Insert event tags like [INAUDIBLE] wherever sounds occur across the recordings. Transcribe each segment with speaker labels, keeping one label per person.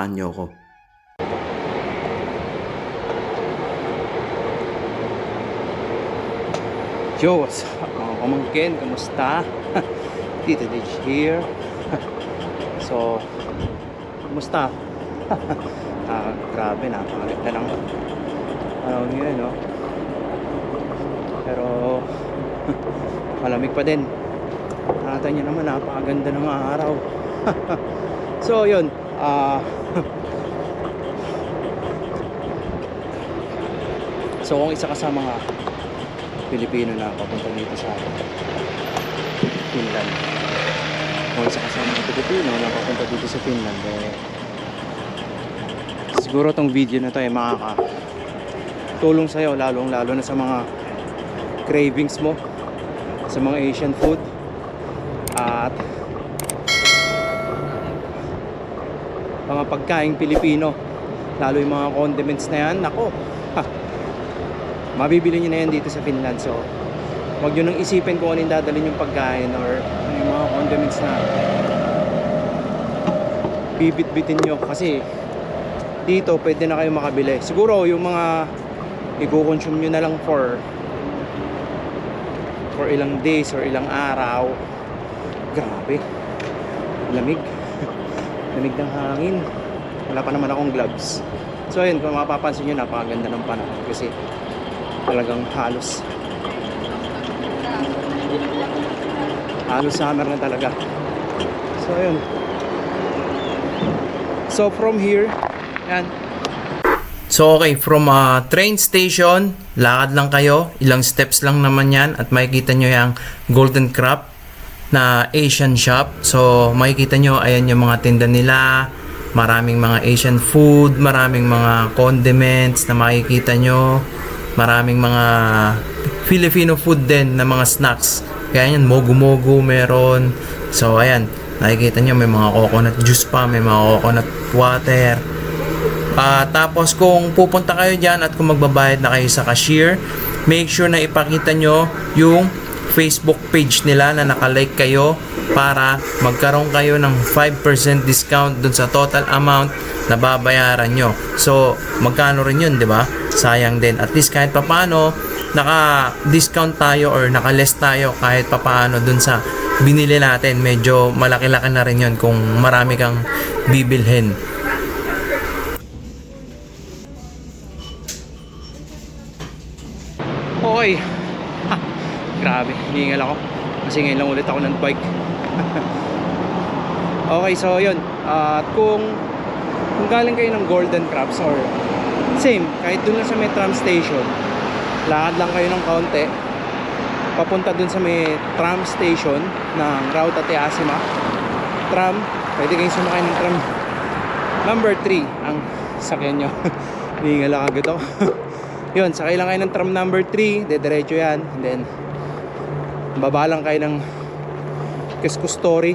Speaker 1: Samahan niyo ako. Yo, what's up mga pamangkin? Kamusta? [LAUGHS] Tito Ditch here. [LAUGHS] so, kamusta? [LAUGHS] ah, grabe, napakaganda ng araw ngayon, no? Pero, malamig pa din. Nakata naman, napakaganda ng araw. so, yun. Ah, [LAUGHS] so, kung isa ka sa mga Pilipino na papunta dito sa Finland. Kung isa ka sa mga Pilipino na papunta dito sa Finland, eh, siguro tong video na to ay makaka tulong sa'yo lalong lalo na sa mga cravings mo sa mga Asian food at mga pagkaing Pilipino. Lalo yung mga condiments na yan. Nako ha, mabibili nyo na yan dito sa Finland so huwag nyo nang isipin kung ano yung dadalhin yung pagkain or ano yung mga condiments na bibit-bitin nyo. Kasi dito pwede na kayo makabili. Siguro yung mga i-consume nyo na lang for for ilang days or ilang araw. Grabe. Lamig lamig ng hangin. Wala pa naman akong gloves. So ayun kung mapapansin nyo napakaganda ng panahon kasi talagang halos halos summer na talaga. So ayun. So from here yan So okay, from a train station, lakad lang kayo, ilang steps lang naman yan. At makikita nyo yung Golden Crab na Asian shop. So makikita nyo, ayan yung mga tinda nila, maraming mga Asian food, maraming mga condiments na makikita nyo, maraming mga Filipino food din na mga snacks. Kaya yan, mogu-mogu meron. So ayan, nakikita nyo may mga coconut juice pa, may mga coconut water. Ah, tapos kung pupunta kayo dyan at kung magbabayad na kayo sa cashier, make sure na ipakita nyo yung Facebook page nila na nakalike kayo para magkaroon kayo ng 5% discount dun sa total amount na babayaran nyo. So, magkano rin yun, di ba? Sayang din. At least kahit papano, naka-discount tayo or naka-less tayo kahit papano dun sa binili natin. Medyo malaki-laki na rin yun kung marami kang bibilhin. Grabe, hihingal ako. Kasi ngayon lang ulit ako ng bike. [LAUGHS] okay, so yun. At kung kung galing kayo ng Golden Crabs or same, kahit dun lang sa may tram station, lakad lang kayo ng kaunti, papunta dun sa may tram station ng Route Ate Asima. Tram, pwede kayong sumakay ng tram number 3 ang sakyan nyo. [LAUGHS] hihingal ako [LAUGHS] yun, sakay lang kayo ng tram number 3, dediretso yan. Then, baba lang kayo ng Keskustory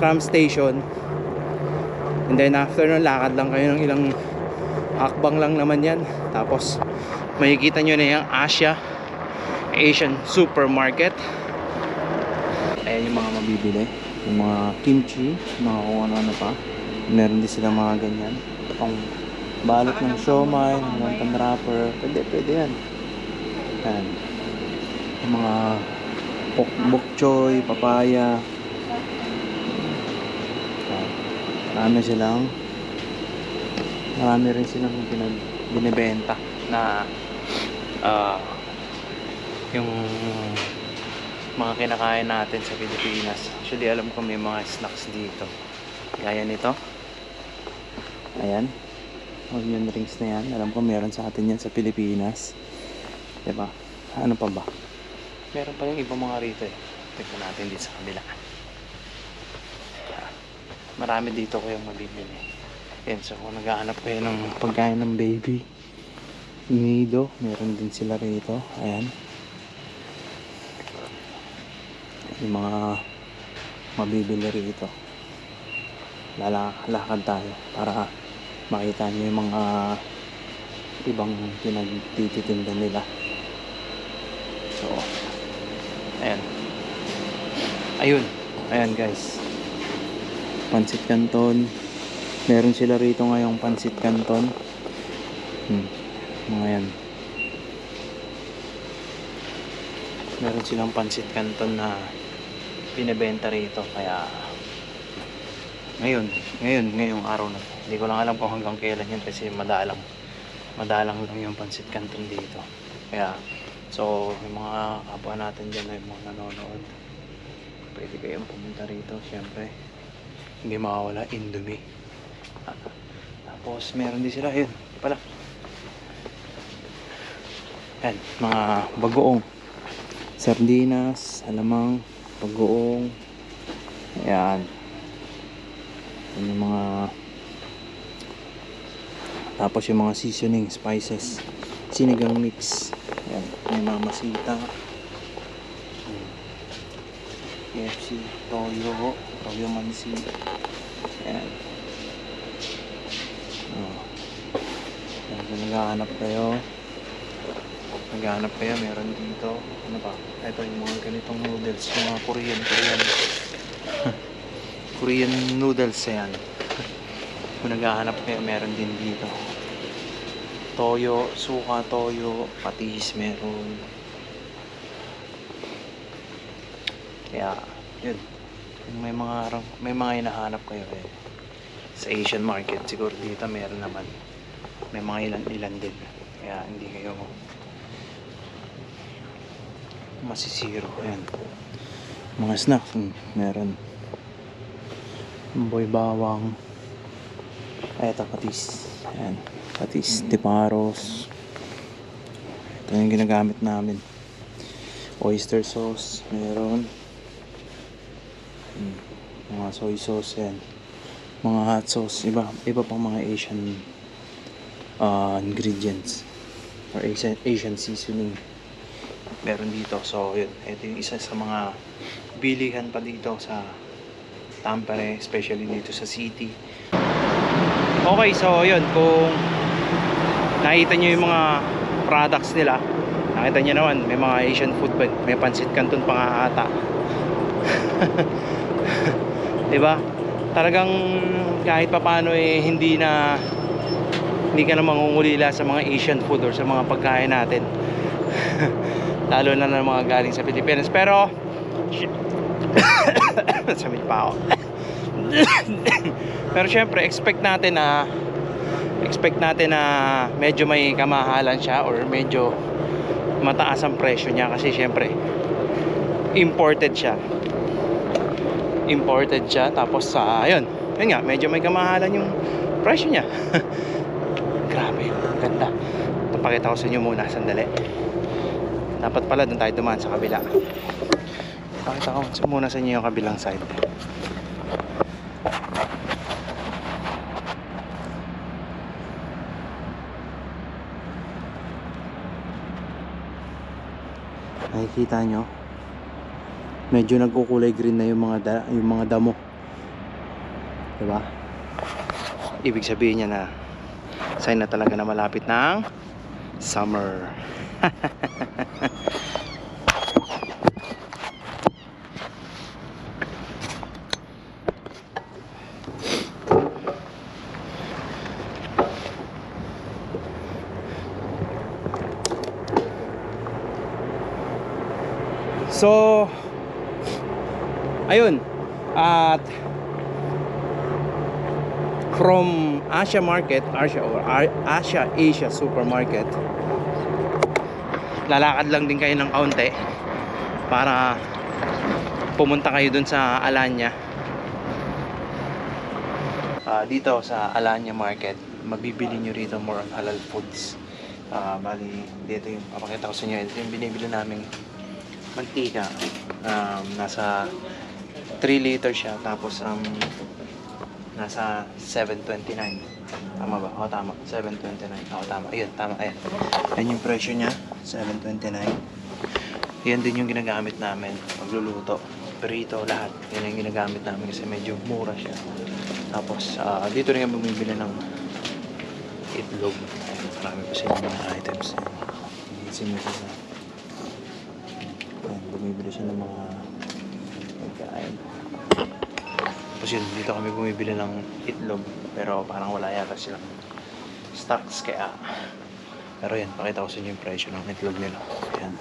Speaker 1: tram station. And then, after nun, lakad lang kayo ng ilang akbang lang naman yan. Tapos, makikita nyo na yung Asia Asian Supermarket. Ayan yung mga mabibili. Yung mga kimchi, mga kung ano-ano pa. Meron din sila mga ganyan. Pang balot ng siomay, ng wonton wrapper. Pwede, pwede yan. Yan. Yung mga bok, bok choy, papaya. Marami silang marami rin silang binibenta na ah yung mga kinakain natin sa Pilipinas. Actually, alam ko may mga snacks dito. Gaya nito. Ayan. Onion rings na yan. Alam ko meron sa atin yan sa Pilipinas. Diba? Ano pa ba? Meron pa yung ibang mga rito eh. Tignan natin dito sa kabila. Marami dito kayong mabibili. Yan, so kung naghahanap kayo ng pagkain ng baby, nido, meron din sila rito. Ayan. Yung mga mabibili rito. Lala, lakad tayo para makita nyo yung mga ibang pinagtititinda nila. So, ayan. Ayun. Ayan guys. Pansit Canton. Meron sila rito ngayong pansit canton. Hmm. Mga yan. Meron silang pansit canton na pinebenta rito. Kaya ngayon, ngayon, ngayong araw na. Hindi ko lang alam kung hanggang kailan yun kasi madalang madalang lang yung pansit canton dito. Kaya so yung mga kapwa natin dyan yung mga nanonood. Pwede kayong pumunta rito syempre. Hindi mawawala Indomie [LAUGHS] tapos meron din sila. Yun pala. Yan mga bagoong. Sardinas alamang bagoong. Ayan. Yan yung mga tapos yung mga seasoning spices. Sinigang mix ayan may mga masita. Hmm. KFC toyo toyo mansi ayan. Oh. Ayan, kung naghahanap kayo. Naghahanap kayo meron dito. Ano pa ito yung mga ganitong noodles yung mga Korean Korean. [LAUGHS] Korean noodles yan [LAUGHS] kung naghahanap kayo meron din dito toyo, suka toyo, patis meron. Kaya yun. May mga may mga hinahanap kayo eh. Sa Asian market siguro dito meron naman. May mga ilan ilan din. Kaya hindi kayo masisiro. Ayan. Mga snacks hmm, meron. Boy bawang. Ito patis ayan. Patis tiparos ito yung ginagamit namin. Oyster sauce meron. Hmm, mga soy sauce yan mga hot sauce iba iba pang mga Asian uh, ingredients. Or Asian, Asian seasoning. Meron dito. So yun. Ito yung isa sa mga bilihan pa dito sa Tampere especially dito sa city okay so yun kung nakita nyo yung mga products nila nakita nyo naman may mga Asian food pa may pansit canton pa nga ata [LAUGHS] 'di ba? Talagang kahit papaano eh hindi na hindi ka na mangungulila sa mga Asian food or sa mga pagkain natin. [LAUGHS] Lalo na ng mga galing sa Pilipinas. Pero [COUGHS] Samil pa ako. [LAUGHS] Pero syempre, expect natin na expect natin na medyo may kamahalan siya or medyo mataas ang presyo niya kasi syempre imported siya. Imported siya tapos sa ayun. Yun nga medyo may kamahalan yung presyo niya. [LAUGHS] Grabe ganda. Papakita ko sa inyo muna sandali. Dapat pala doon tayo dumaan sa kabila. Pakita ko muna sa inyo yung kabilang side nakikita nyo medyo nagkukulay green na yung mga da, yung mga damo. 'Di ba? Ibig sabihin niya na sign na talaga na malapit ng summer. [LAUGHS] So, ayun. At from Asia Market Asia or Asia Asia Supermarket lalakad lang din kayo ng kaunti para pumunta kayo dun sa Alanya. Ah, dito sa Alanya Market mabibili nyo rito more on halal foods. Ah, bali dito yung papakita ko sa inyo. Ito yung binibili naming mantika. Um, nasa 3 liter siya tapos um, nasa 729 tama ba? o tama. 729 o tama. Ayun tama. Ayun yan yung presyo niya 729 yan din yung ginagamit namin magluluto. Perito lahat. Yan yung ginagamit namin kasi medyo mura siya. Tapos ah, dito rin yung bumibili ng itlog. Marami pa silang mga items. Simple na Ayan, bumibili siya ng mga pagkain. Tapos yun, dito kami bumibili ng itlog. Pero parang wala yata silang stocks kaya... Pero yan, pakita ko sa inyo yung presyo ng itlog nila. Yan.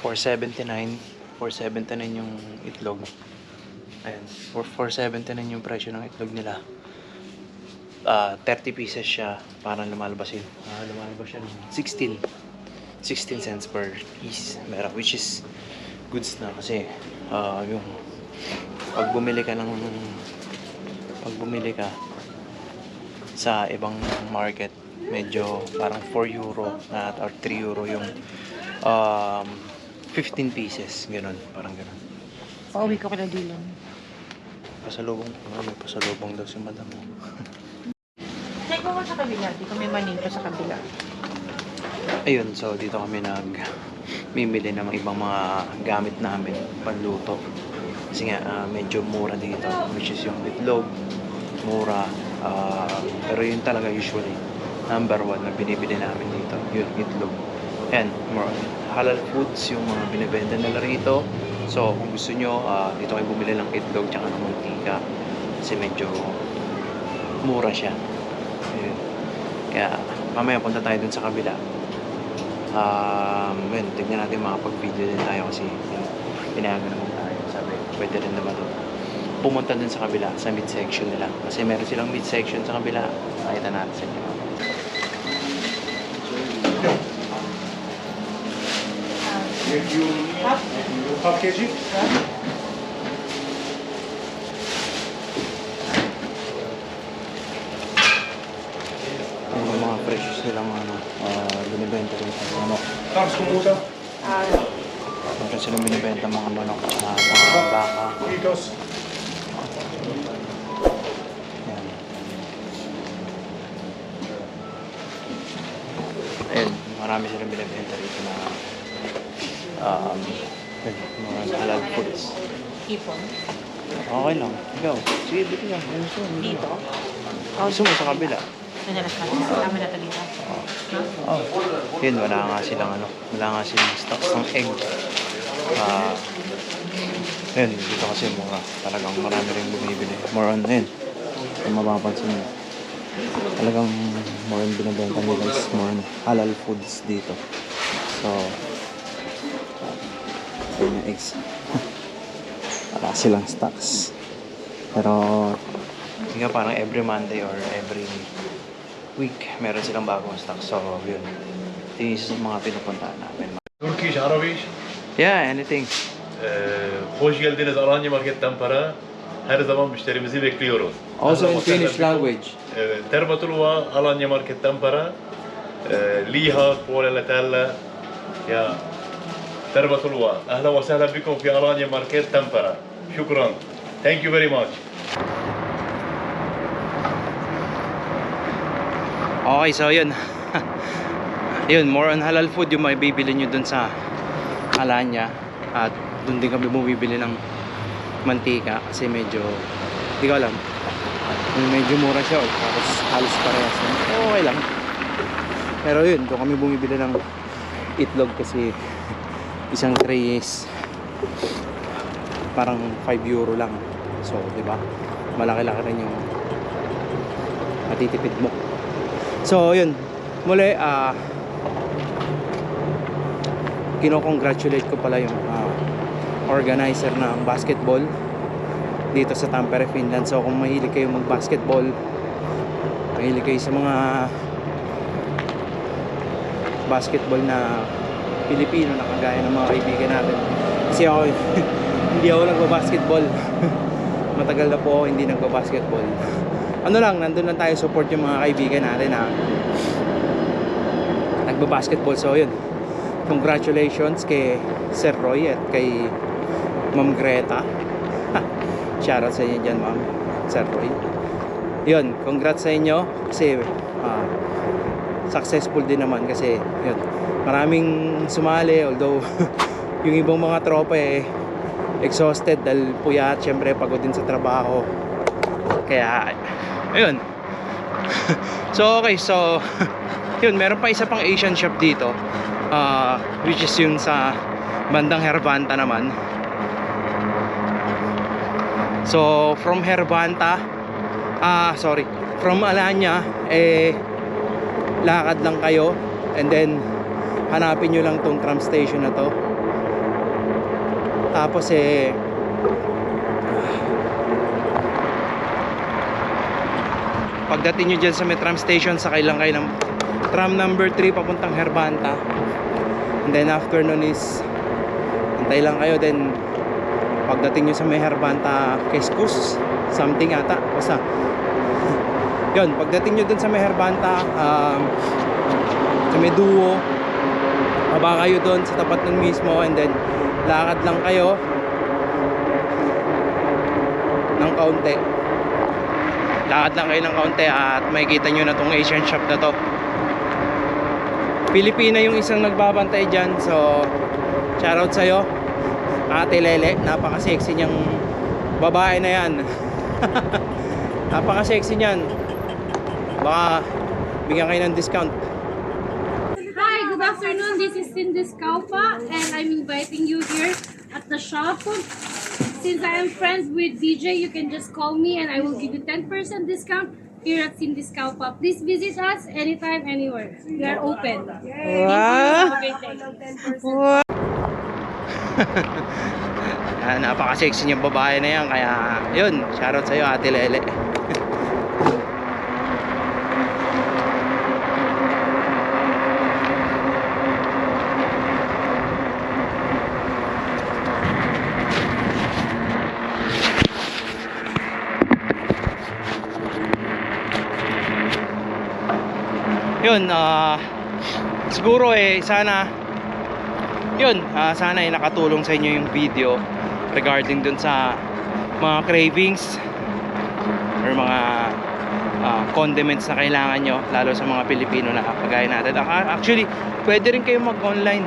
Speaker 1: Four seventy nine. 479 yung itlog. Ayan. For 479 yung presyo ng itlog nila. Ah, 30 pieces siya. Parang lumalabas yun. Ah, lumalabas siya ng 16. 16 cents per piece. Meron, which is goods na kasi ah, yung pag bumili ka ng pag bumili ka sa ibang market medyo parang 4 euro na or 3 euro yung um, 15 pieces ganun parang ganun
Speaker 2: Pauwi ko kala Dylan.
Speaker 1: pasalubong oh, may pasalubong daw si madam [LAUGHS]
Speaker 2: Check ko sa kabila. Di kami manito sa kabila.
Speaker 1: ayun so dito kami nag bibili ng mga ibang mga gamit namin panluto kasi nga ah, medyo mura dito which is yung itlog mura ah, pero yun talaga usually number one na binibili namin dito yun itlog and more halal foods yung mga binibenta nila rito so kung gusto nyo ah, dito kayo bumili ng itlog tsaka ng mantika kasi medyo mura siya mamaya punta tayo dun sa kabila um, yun, tignan natin makapag-video din tayo kasi pinayagan naman tayo. Sabi, pwede rin naman doon. Pumunta dun sa kabila, sa midsection nila. Kasi meron silang midsection sa kabila. Nakita natin sa inyo.
Speaker 3: Half kg?
Speaker 1: Yung nilang ano, uh, binibenta rin sa manok.
Speaker 3: Tapos kumuta?
Speaker 1: Meron silang binibenta mga manok at mga baka.
Speaker 3: Kitos?
Speaker 1: Yan. Ayun, marami silang binibenta rito na um, mga halal foods.
Speaker 2: Ipon.
Speaker 1: Okay lang. Ikaw, sige, bili lang.
Speaker 2: Dito.
Speaker 1: Oh, gusto mo sa kabila?
Speaker 2: Madalas natin. Tama na dito.
Speaker 1: Oh. Yun, wala nga silang ano, wala nga silang stocks ng egg. Ah, yun, dito kasi mura. Talagang marami rin bumibili. More on, yun. Kung mapapansin mo. Talagang more on binibenta nila is more on halal foods dito. So, yun yung eggs. [LAUGHS] wala silang stocks. Pero, nga parang every Monday or every week, meron silang bagong stock. So, yun. Ito yung mga pinupuntahan namin.
Speaker 3: Turkish, Arabic?
Speaker 1: Yeah, anything.
Speaker 4: Ee, hoş geldiniz Alanya Market'ten para. Her zaman müşterimizi bekliyoruz.
Speaker 1: Also in Finnish language.
Speaker 4: Evet. Tervetuloa Alanya Market'ten para. Ee, liha, puolelle täällä. Ya tervetuloa. Ahla ve sehla bikum fi Alanya Market Tampere. Şükran. Thank you very much.
Speaker 1: Okay, so yun. [LAUGHS] yun, more on halal food yung may bibili nyo dun sa Alanya. At dun din kami bumibili ng mantika kasi medyo, hindi ko alam. Medyo mura siya. oh. Tapos halos parehas. lang. Okay lang. Pero yun, doon kami bumibili ng itlog kasi [LAUGHS] isang tray is parang 5 euro lang. So, di ba? Malaki-laki rin yung matitipid mo. So, yun. Muli, ah kino-congratulate ko pala yung ah, organizer ng basketball dito sa Tampere, Finland. So, kung mahilig kayo mag-basketball, mahilig kayo sa mga basketball na Pilipino na kagaya ng mga kaibigan natin. Kasi ako, [LAUGHS] hindi ako nagba-basketball. [LAUGHS] Matagal na po ako hindi nagba-basketball ano lang, nandun lang tayo support yung mga kaibigan natin na nagba-basketball. So, yun. Congratulations kay Sir Roy at kay Ma'am Greta. [LAUGHS] Shoutout sa inyo dyan, Ma'am. Sir Roy. Yun, congrats sa inyo kasi ah, successful din naman kasi yun, maraming sumali although [LAUGHS] yung ibang mga tropa eh exhausted dahil puyat, syempre pagod din sa trabaho. Kaya, ayun. [LAUGHS] so, okay. So, [LAUGHS] yun. Meron pa isa pang Asian shop dito. ah, which is yung sa bandang Hervanta naman so from Hervanta ah sorry from Alanya eh lakad lang kayo and then hanapin nyo lang tong tram station na to tapos eh pagdating nyo dyan sa may tram station sakay lang kayo ng tram number 3 papuntang Herbanta. And then after nun is hintay lang kayo then pagdating nyo sa may Herbanta Keskus something ata basta. [LAUGHS] Yun pagdating nyo dun sa may Herbanta um, sa may duo baba kayo doon sa tapat nun mismo and then lakad lang kayo ng kaunti lakad lang kayo ng kaunti at makikita nyo na tong Asian shop na to. Pilipina yung isang nagbabantay dyan so shoutout sa'yo Ate Lele. Napaka-sexy niyang babae na yan. [LAUGHS] Napaka-sexy niyan. Baka bigyan kayo ng discount.
Speaker 5: Hi, good afternoon. This is Cindy Scalpa, and I'm inviting you here at the shop. Since I am friends with DJ, you can just call me and I will give you 10% discount here at Cindy Scalpa. Please visit us anytime, anywhere. We are open.
Speaker 1: wow
Speaker 5: day. [LAUGHS]
Speaker 1: Ah, napaka-sexy niyang babae na yan kaya yun shoutout sa'yo Ate Lele yun ah siguro eh sana yun ah, sana ay nakatulong sa inyo yung video regarding dun sa mga cravings or mga ah, condiments na kailangan nyo lalo sa mga Pilipino na kagaya natin. Actually pwede rin kayo mag online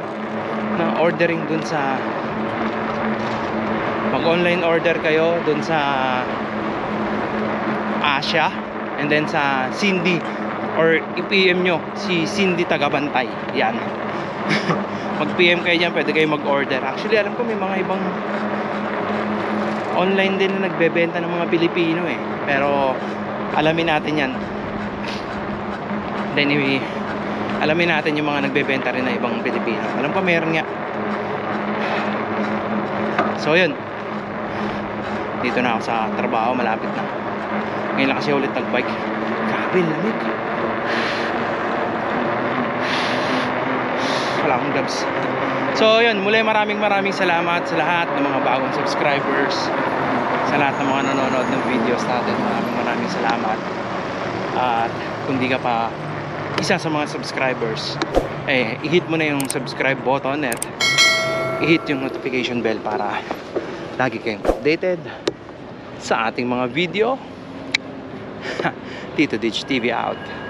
Speaker 1: na ordering dun sa mag online order kayo dun sa Asia and then sa Cindy or i-PM nyo si Cindy Tagabantay. Yan. [LAUGHS] mag-PM kayo dyan pwede kayo mag-order. Actually alam ko may mga ibang online din na nagbebenta ng mga Pilipino eh. Pero alamin natin yan. Then i- alamin natin yung mga nagbebenta rin na ibang Pilipino. Alam ko meron nga. So yun. Dito na ako sa trabaho malapit na. Ngayon lang kasi ulit nag-bike. Grabe lamig wala akong gloves so yun muli maraming maraming salamat sa lahat ng mga bagong subscribers sa lahat ng mga nanonood ng videos natin. Maraming maraming salamat. At kung di ka pa isa sa mga subscribers eh i-hit mo na yung subscribe button at i-hit yung notification bell para lagi kayong updated sa ating mga video. [LAUGHS] Tito Ditch TV out